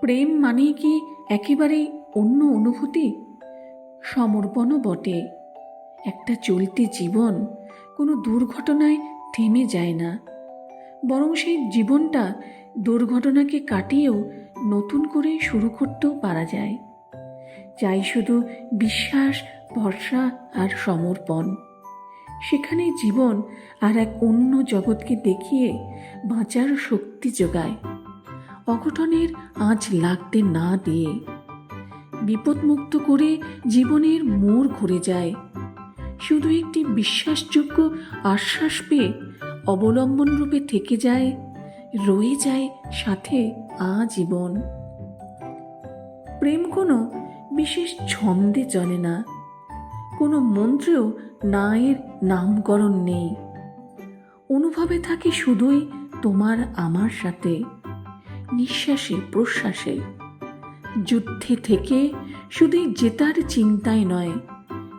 প্রেম মানেই কি একেবারেই অন্য অনুভূতি? সমর্পণও বটে। একটা চলতি জীবন কোনো দুর্ঘটনায় থেমে যায় না। বরং সেই জীবনটা দুর্ঘটনাকে কাটিয়েও নতুন করে শুরু করতেও পারা যায়। চাই শুধু বিশ্বাস, ভরসা আর সমর্পণ। সেখানে জীবন আর এক অন্য জগৎকে দেখিয়ে বাঁচার শক্তি যোগায়। অঘটনের আঁচ লাগতে না দিয়ে। বিপদমুক্ত করে জীবনের মোড় ঘুরে যায়। শুধু একটি বিশ্বাসযোগ্য আশ্বাস পেয়ে অবলম্বন রূপে থেকে যায়, রয়ে যায় সাথে আজীবন। প্রেম কোনো বিশেষ ছন্দে চলে না। কোনো মন্ত্রেও না এর নামকরণ নেই। অনুভবে থাকে শুধুই তোমার আমার সাথে। নিঃশ্বাসে, প্রশ্বাসে। যুদ্ধে থেকে শুধু জেতার চিন্তায় নয়,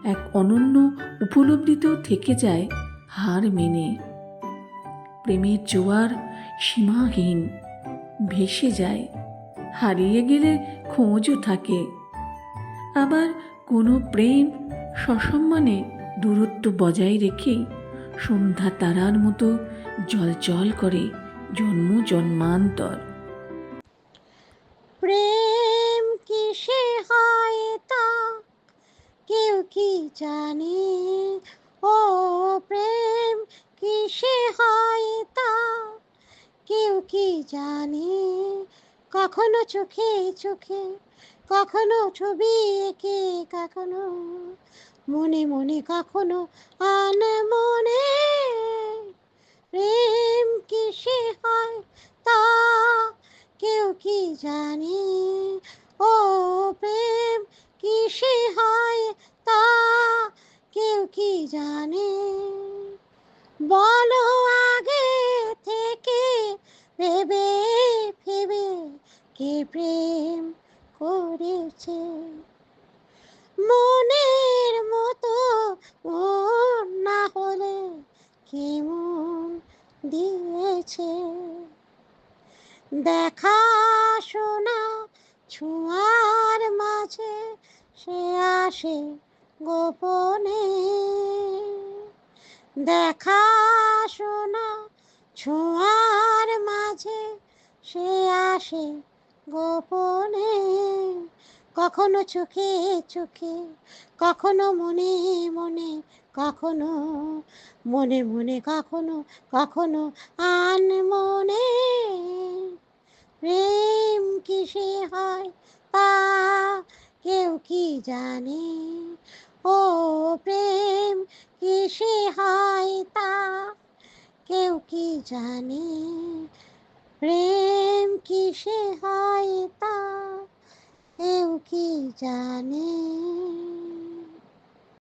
এক অনন্য উপলব্ধিতেও থেকে যায় হার মেনে। প্রেমের জোয়ার সীমাহীন, ভেসে যায়, হারিয়ে গেলে খোঁজও থাকে। আবার কোনো প্রেম সসম্মানে দূরত্ব বজায় রেখেই সন্ধ্যা তারার মতো জল জল করে জন্ম জন্মান্তর। হয় তা? কেউ কি জানে? ও প্রেম কিসে হয় তা? কেউ কি জানে? কখনো চোখে চোখে, কখনো ছবি এঁকে, কখনো মনে মনে, কখনো আন মনে। প্রেম কিসে হয় তা? কেউ কি জানে? ভেবে ভেবে কে প্রেম করেছে? মনের মতো মন না হলে কেমন দিয়েছে? দেখা শোনা ছোঁয়ার মাঝে সে আসে গোপনে। দেখা শোনা ছোঁয়ার মাঝে সে আসে গোপনে। কখনো চোখে চোখে, কখনো মনে মনে, কখনো মনে মনে, কখনো কখনো আন মনে। প্রেম কিসে হয় তা কেউ কি জানে? ও প্রেম কিসে হয় তা জানে প্রেম কিসে হয় তা কেউ কি জানে?